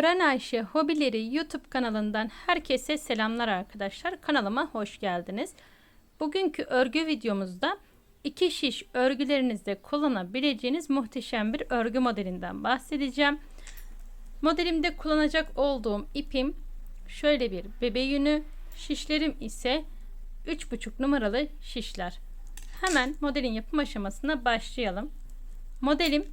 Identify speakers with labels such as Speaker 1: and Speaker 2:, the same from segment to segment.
Speaker 1: Öğren Ayşe Hobileri YouTube kanalından herkese selamlar arkadaşlar. Kanalıma hoş geldiniz. Bugünkü örgü videomuzda iki şiş örgülerinizde kullanabileceğiniz muhteşem bir örgü modelinden bahsedeceğim. Modelimde kullanacak olduğum ipim şöyle bir bebe yünü, şişlerim ise 3,5 numaralı şişler. Hemen modelin yapım aşamasına başlayalım. Modelim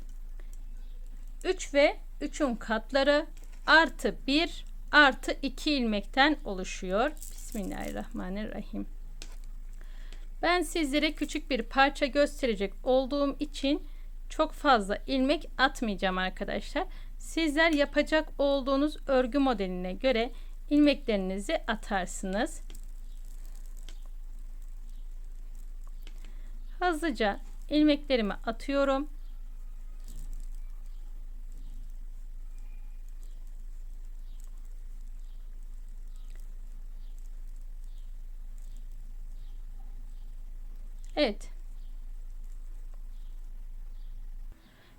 Speaker 1: 3 ve 3'ün katları artı 1 artı 2 ilmekten oluşuyor. Bismillahirrahmanirrahim. Ben sizlere küçük bir parça gösterecek olduğum için çok fazla ilmek atmayacağım arkadaşlar. Sizler yapacak olduğunuz örgü modeline göre ilmeklerinizi atarsınız. Hızlıca ilmeklerimi atıyorum. Evet.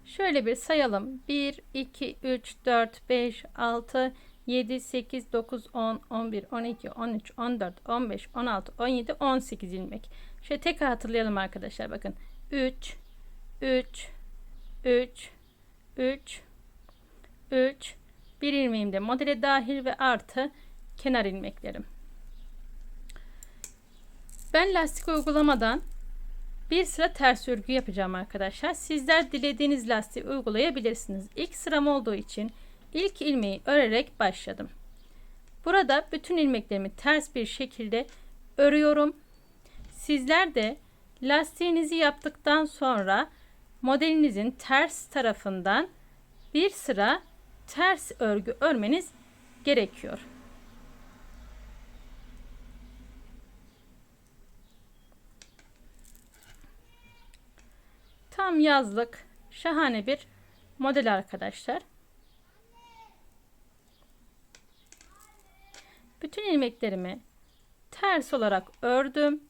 Speaker 1: Şöyle bir sayalım. 1, 2, 3, 4, 5, 6, 7, 8, 9, 10, 11, 12, 13, 14, 15, 16, 17, 18 ilmek. Şöyle tekrar hatırlayalım arkadaşlar. Bakın. 3, 3, 3, 3, 3, 1 ilmeğimde de modele dahil ve artı kenar ilmeklerim. Ben lastik uygulamadan bir sıra ters örgü yapacağım arkadaşlar. Sizler dilediğiniz lastiği uygulayabilirsiniz. İlk sıram olduğu için ilk ilmeği örerek başladım. Burada bütün ilmeklerimi ters bir şekilde örüyorum. Sizler de lastiğinizi yaptıktan sonra modelinizin ters tarafından bir sıra ters örgü örmeniz gerekiyor. Tam yazlık şahane bir model arkadaşlar. Bütün ilmeklerimi ters olarak ördüm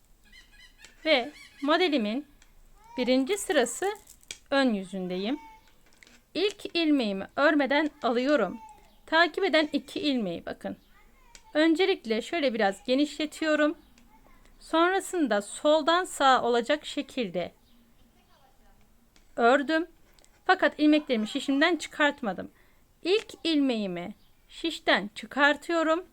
Speaker 1: ve modelimin birinci sırası ön yüzündeyim. İlk ilmeğimi örmeden alıyorum. Takip eden iki ilmeği bakın. Öncelikle şöyle biraz genişletiyorum. Sonrasında soldan sağa olacak şekilde ördüm. Fakat ilmeklerimi şişimden çıkartmadım. İlk ilmeğimi şişten çıkartıyorum.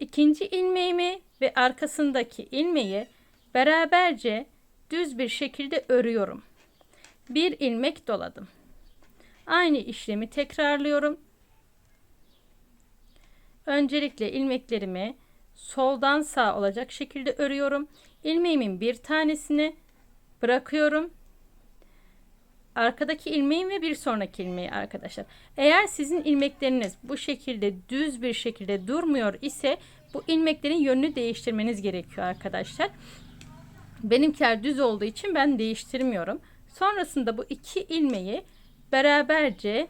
Speaker 1: İkinci ilmeğimi ve arkasındaki ilmeği beraberce düz bir şekilde örüyorum. Bir ilmek doladım. Aynı işlemi tekrarlıyorum. Öncelikle ilmeklerimi soldan sağ olacak şekilde örüyorum. İlmeğimin bir tanesini bırakıyorum arkadaki ilmeğin ve bir sonraki ilmeği arkadaşlar. Eğer sizin ilmekleriniz bu şekilde düz bir şekilde durmuyor ise bu ilmeklerin yönünü değiştirmeniz gerekiyor arkadaşlar. Benimkiler düz olduğu için ben değiştirmiyorum. Sonrasında bu iki ilmeği beraberce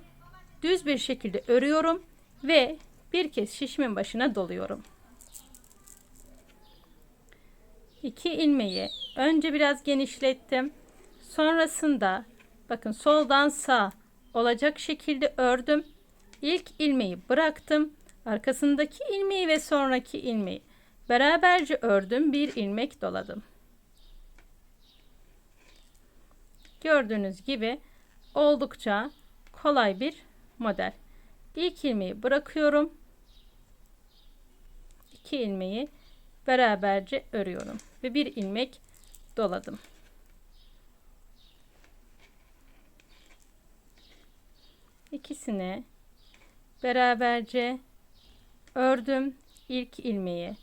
Speaker 1: düz bir şekilde örüyorum ve bir kez şişimin başına doluyorum. İki ilmeği önce biraz genişlettim. Sonrasında Bakın soldan sağ olacak şekilde ördüm. İlk ilmeği bıraktım. Arkasındaki ilmeği ve sonraki ilmeği beraberce ördüm. Bir ilmek doladım. Gördüğünüz gibi oldukça kolay bir model. İlk ilmeği bırakıyorum. İki ilmeği beraberce örüyorum ve bir ilmek doladım. ikisini beraberce ördüm ilk ilmeği.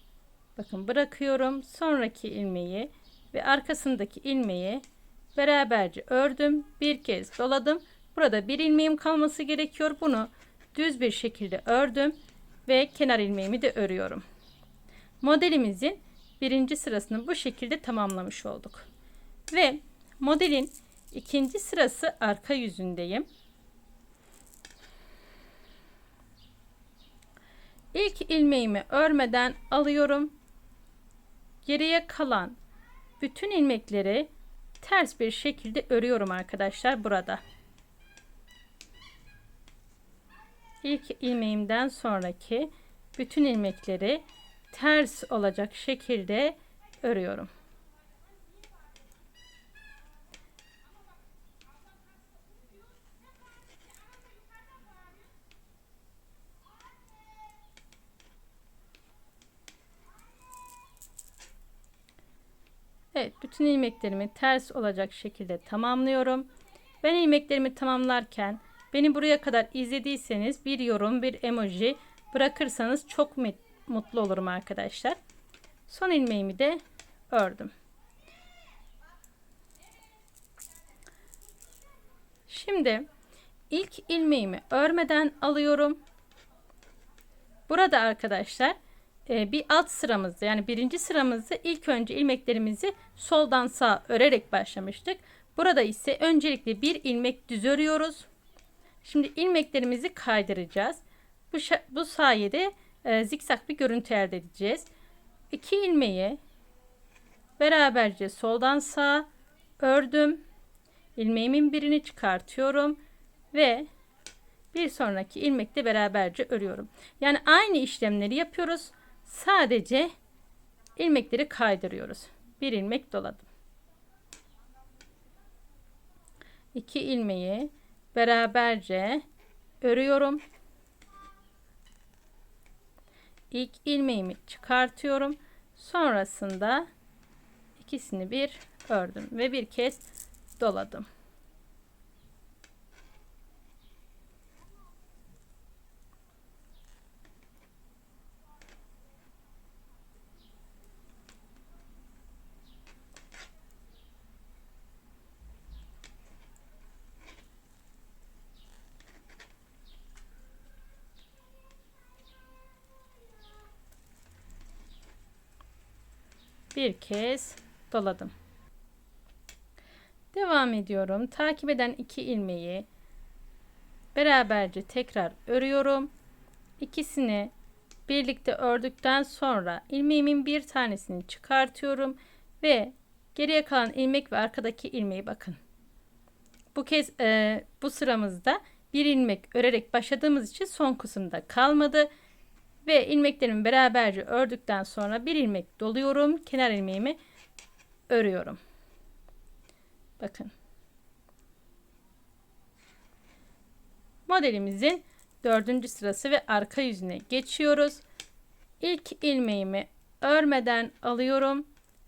Speaker 1: Bakın bırakıyorum sonraki ilmeği ve arkasındaki ilmeği beraberce ördüm. Bir kez doladım. Burada bir ilmeğim kalması gerekiyor. Bunu düz bir şekilde ördüm ve kenar ilmeğimi de örüyorum. Modelimizin birinci sırasını bu şekilde tamamlamış olduk. Ve modelin ikinci sırası arka yüzündeyim. İlk ilmeğimi örmeden alıyorum. Geriye kalan bütün ilmekleri ters bir şekilde örüyorum arkadaşlar burada. İlk ilmeğimden sonraki bütün ilmekleri ters olacak şekilde örüyorum. bütün ilmeklerimi ters olacak şekilde tamamlıyorum. Ben ilmeklerimi tamamlarken beni buraya kadar izlediyseniz bir yorum bir emoji bırakırsanız çok mutlu olurum arkadaşlar. Son ilmeğimi de ördüm. Şimdi ilk ilmeğimi örmeden alıyorum. Burada arkadaşlar ee, bir alt sıramızda, yani birinci sıramızda ilk önce ilmeklerimizi soldan sağa örerek başlamıştık. Burada ise öncelikle bir ilmek düz örüyoruz. Şimdi ilmeklerimizi kaydıracağız. Bu, bu sayede e, zikzak bir görüntü elde edeceğiz. İki ilmeği beraberce soldan sağa ördüm. İlmeğimin birini çıkartıyorum ve bir sonraki ilmekle beraberce örüyorum. Yani aynı işlemleri yapıyoruz Sadece ilmekleri kaydırıyoruz. Bir ilmek doladım. İki ilmeği beraberce örüyorum. İlk ilmeğimi çıkartıyorum. Sonrasında ikisini bir ördüm ve bir kez doladım. bir kez doladım. Devam ediyorum. Takip eden iki ilmeği beraberce tekrar örüyorum. İkisini birlikte ördükten sonra ilmeğimin bir tanesini çıkartıyorum ve geriye kalan ilmek ve arkadaki ilmeği bakın. Bu kez e, bu sıramızda bir ilmek örerek başladığımız için son kısımda kalmadı. Ve ilmeklerimi beraberce ördükten sonra bir ilmek doluyorum. Kenar ilmeğimi örüyorum. Bakın. Modelimizin dördüncü sırası ve arka yüzüne geçiyoruz. İlk ilmeğimi örmeden alıyorum.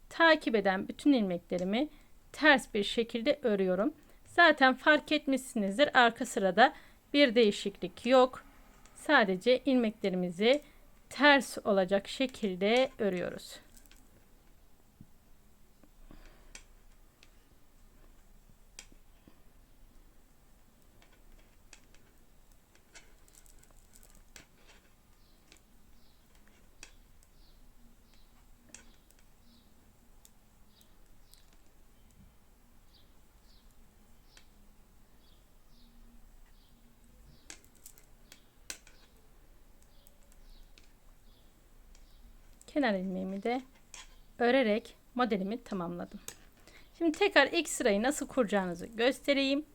Speaker 1: Takip eden bütün ilmeklerimi ters bir şekilde örüyorum. Zaten fark etmişsinizdir. Arka sırada bir değişiklik yok sadece ilmeklerimizi ters olacak şekilde örüyoruz. kenar ilmeğimi de örerek modelimi tamamladım. Şimdi tekrar ilk sırayı nasıl kuracağınızı göstereyim.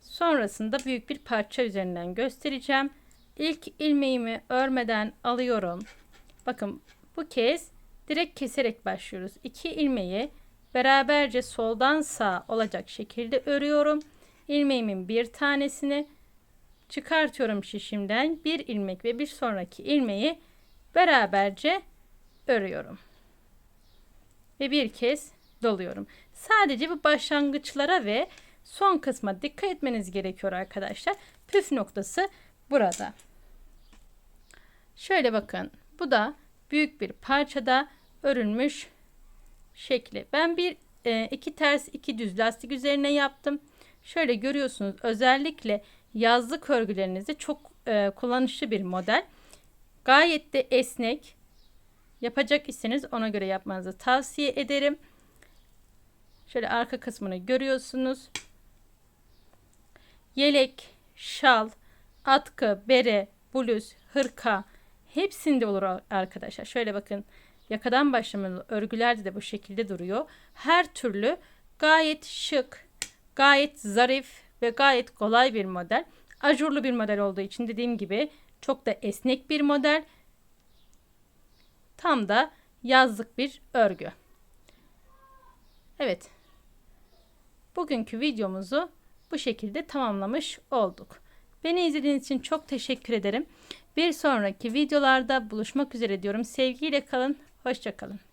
Speaker 1: Sonrasında büyük bir parça üzerinden göstereceğim. İlk ilmeğimi örmeden alıyorum. Bakın bu kez direkt keserek başlıyoruz. İki ilmeği beraberce soldan sağa olacak şekilde örüyorum. İlmeğimin bir tanesini çıkartıyorum şişimden bir ilmek ve bir sonraki ilmeği beraberce örüyorum. Ve bir kez doluyorum. Sadece bu başlangıçlara ve son kısma dikkat etmeniz gerekiyor arkadaşlar. Püf noktası burada. Şöyle bakın. Bu da büyük bir parçada örülmüş şekli. Ben bir e, iki ters iki düz lastik üzerine yaptım. Şöyle görüyorsunuz özellikle yazlık örgülerinizde çok e, kullanışlı bir model. Gayet de esnek Yapacak iseniz ona göre yapmanızı tavsiye ederim. Şöyle arka kısmını görüyorsunuz. Yelek, şal, atkı, bere, bluz, hırka hepsinde olur arkadaşlar. Şöyle bakın yakadan başlamalı örgülerde de bu şekilde duruyor. Her türlü gayet şık, gayet zarif ve gayet kolay bir model. Ajurlu bir model olduğu için dediğim gibi çok da esnek bir model Tam da yazlık bir örgü. Evet. Bugünkü videomuzu bu şekilde tamamlamış olduk. Beni izlediğiniz için çok teşekkür ederim. Bir sonraki videolarda buluşmak üzere diyorum. Sevgiyle kalın. Hoşça kalın.